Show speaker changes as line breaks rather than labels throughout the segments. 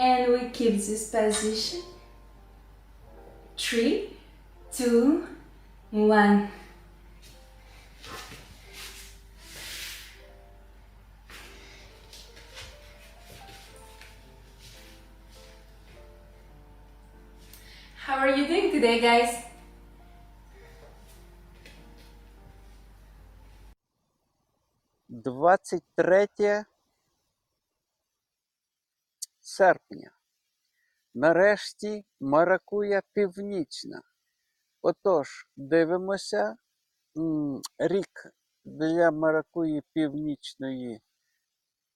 and we keep this position. Three, two, one. How are you doing today, guys?
Двадцять третє серпня. Нарешті маракуя північна. Отож, дивимося. Рік для маракуї північної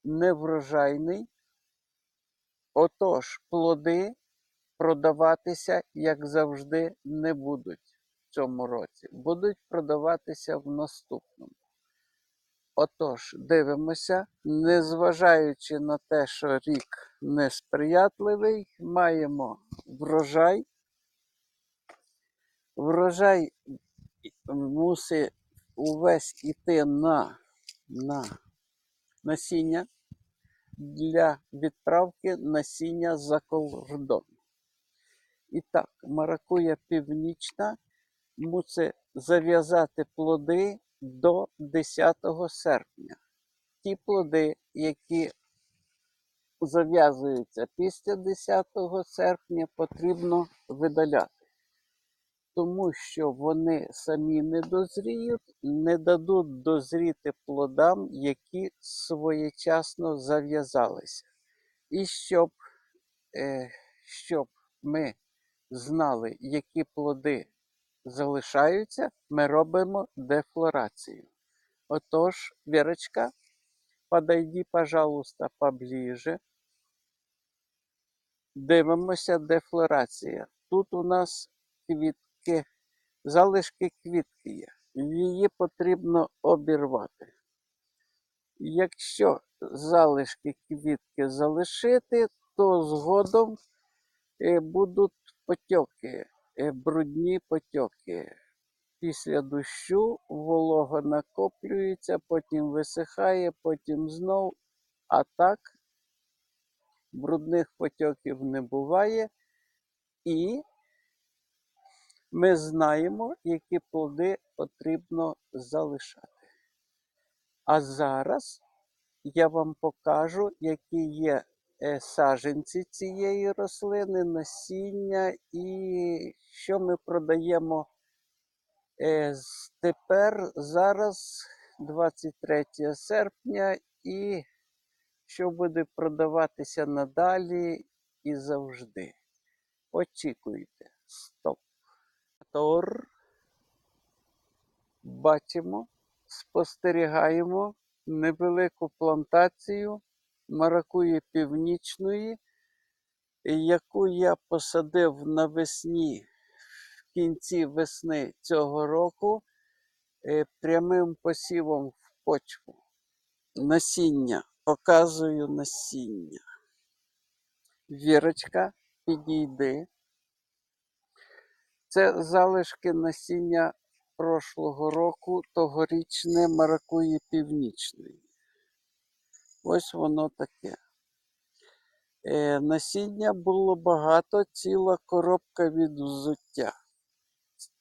неврожайний. Отож, плоди продаватися, як завжди, не будуть в цьому році. Будуть продаватися в наступному. Отож, дивимося, незважаючи на те, що рік несприятливий, маємо врожай. Врожай мусить увесь іти на, на насіння для відправки насіння за кордон. І так, маракуя північна мусить зав'язати плоди до 10 серпня. Ті плоди, які зав'язуються після 10 серпня, потрібно видаляти, тому що вони самі не дозріють, не дадуть дозріти плодам, які своєчасно зав'язалися. І щоб, е, щоб ми знали, які плоди залишаються, ми робимо дефлорацію. Отож, Вірочка, подойди, пожалуйста, поближе. Дивимося дефлорація. Тут у нас квітки, залишки квітки є. Її потрібно обірвати. Якщо залишки квітки залишити, то згодом е, будуть потьоки, брудні потьоки. Після дощу волога накоплюється, потім висихає, потім знов. А так брудних потьоків не буває. І ми знаємо, які плоди потрібно залишати. А зараз я вам покажу, які є е, саджанці цієї рослини, насіння і що ми продаємо е, тепер, зараз, 23 серпня, і що буде продаватися надалі і завжди. Очікуйте. Стоп. Тор. Бачимо, спостерігаємо невелику плантацію маракуї північної, яку я посадив навесні в кінці весни цього року е, прямим посівом в почву. Насіння. Показую насіння. Вірочка, підійди. Це залишки насіння прошлого року, тогорічне маракуї північної. Ось воно таке. Е, насіння було багато, ціла коробка від взуття.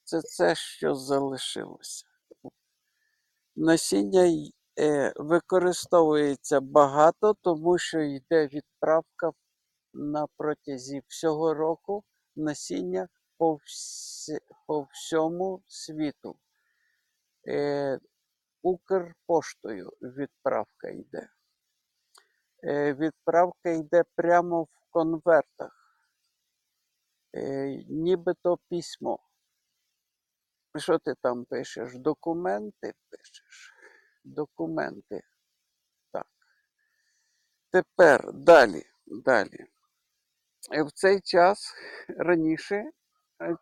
Це це, що залишилося. Насіння е, використовується багато, тому що йде відправка на протязі всього року насіння по, всі, по всьому світу. Е, Укрпоштою відправка йде. Е, відправка йде прямо в конвертах, е, нібито письмо. Що ти там пишеш? Документи пишеш. Документи. Так. Тепер далі. Далі. Е, В цей час раніше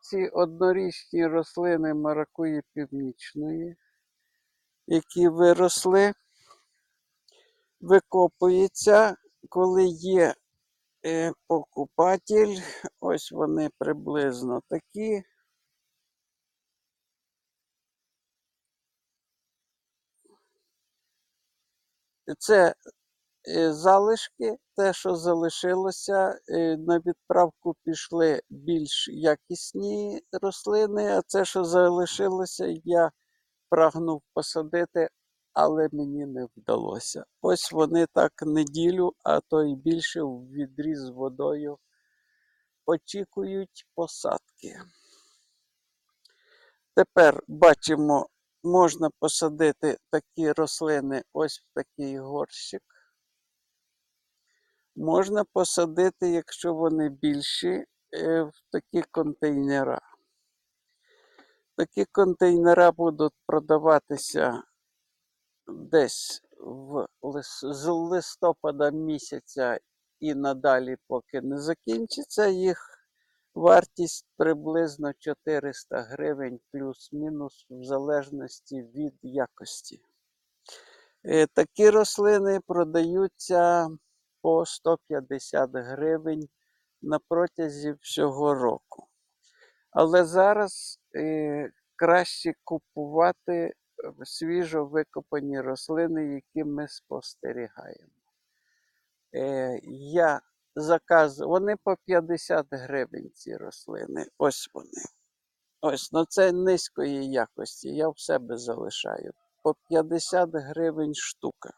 ці однорічні рослини маракуї північної, які виросли, викопуються, коли є е, покупатель. Ось вони приблизно такі. Це е, залишки, те, що залишилося, е, на відправку пішли більш якісні рослини, а це, що залишилося, я прагнув посадити, але мені не вдалося. Ось вони так неділю, а то й більше в відріз з водою очікують посадки. Тепер бачимо, можна посадити такі рослини ось в такий горщик. Можна посадити, якщо вони більші, е, в такі контейнера. Такі контейнера будуть продаватися десь в з листопада місяця і надалі, поки не закінчиться. Їх вартість приблизно 400 гривень плюс-мінус в залежності від якості. Е, Такі рослини продаються по 150 гривень на протязі всього року. Але зараз е, краще купувати свіжо викопані рослини, які ми спостерігаємо. Е, я заказую, вони по 50 гривень ці рослини. Ось вони. Ось, ну це низької якості. Я в себе залишаю. По 50 гривень штука.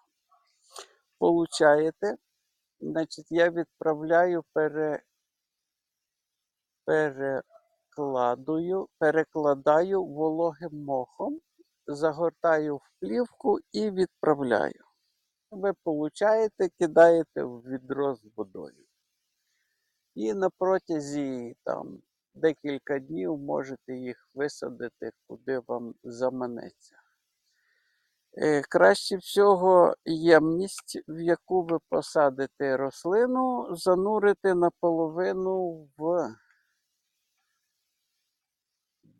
Получаєте? Значить, я відправляю пере, перекладую, перекладаю вологим мохом, загортаю в плівку і відправляю. Ви получаєте, кидаєте в відро з водою. І на протязі там, декілька днів можете їх висадити, куди вам заманеться. Е, Краще всього ємність, в яку ви посадите рослину, занурити наполовину в,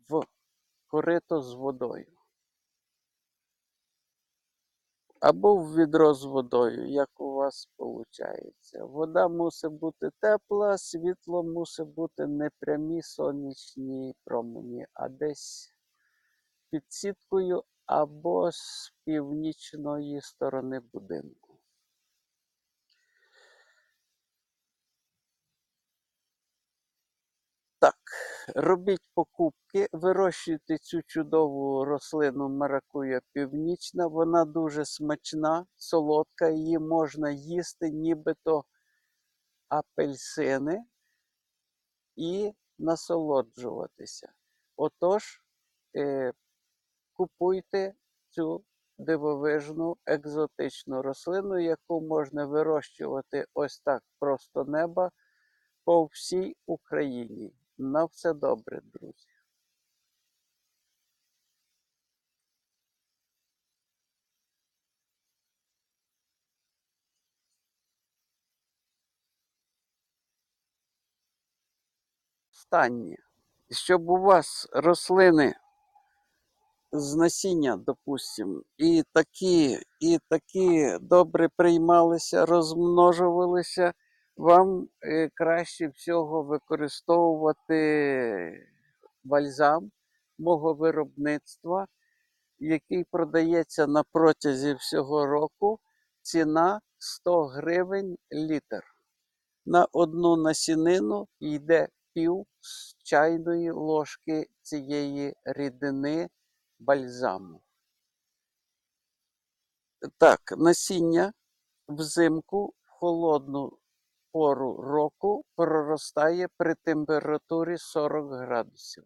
в корито з водою. Або в відро з водою, як у вас виходить. Вода мусить бути тепла, світло мусить бути не прямі сонячні промені, а десь під сіткою або з північної сторони будинку. Так, робіть покупки, вирощуйте цю чудову рослину маракуя північна. Вона дуже смачна, солодка, її можна їсти, нібито апельсини і насолоджуватися. Отож, е, купуйте цю дивовижну екзотичну рослину, яку можна вирощувати ось так просто неба по всій Україні. На все добре, друзі. Останнє. Щоб у вас рослини з насіння, допустимо, і такі, і такі добре приймалися, розмножувалися, вам е, краще всього використовувати бальзам мого виробництва, який продається на протязі всього року. Ціна 100 гривень літр. На одну насінину йде пів чайної ложки цієї рідини бальзаму. Так, насіння взимку в холодну пору року проростає при температурі 40 градусів.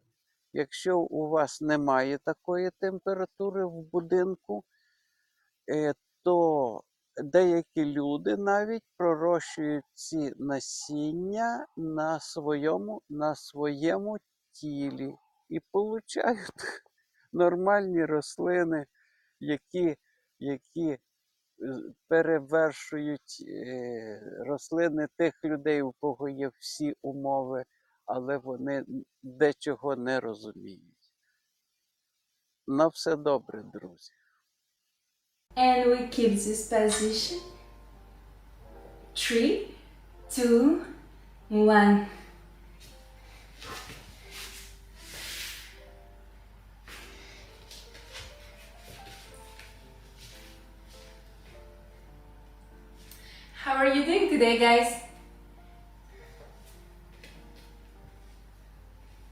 Якщо у вас немає такої температури в будинку, е, то деякі люди навіть пророщують ці насіння на своєму, на своєму тілі і получають нормальні рослини, які, які перевершують е, рослини тих людей, у кого є всі умови, але вони дечого не розуміють. На все добре, друзі.
And we keep this position. Three, two, one. Today, guys?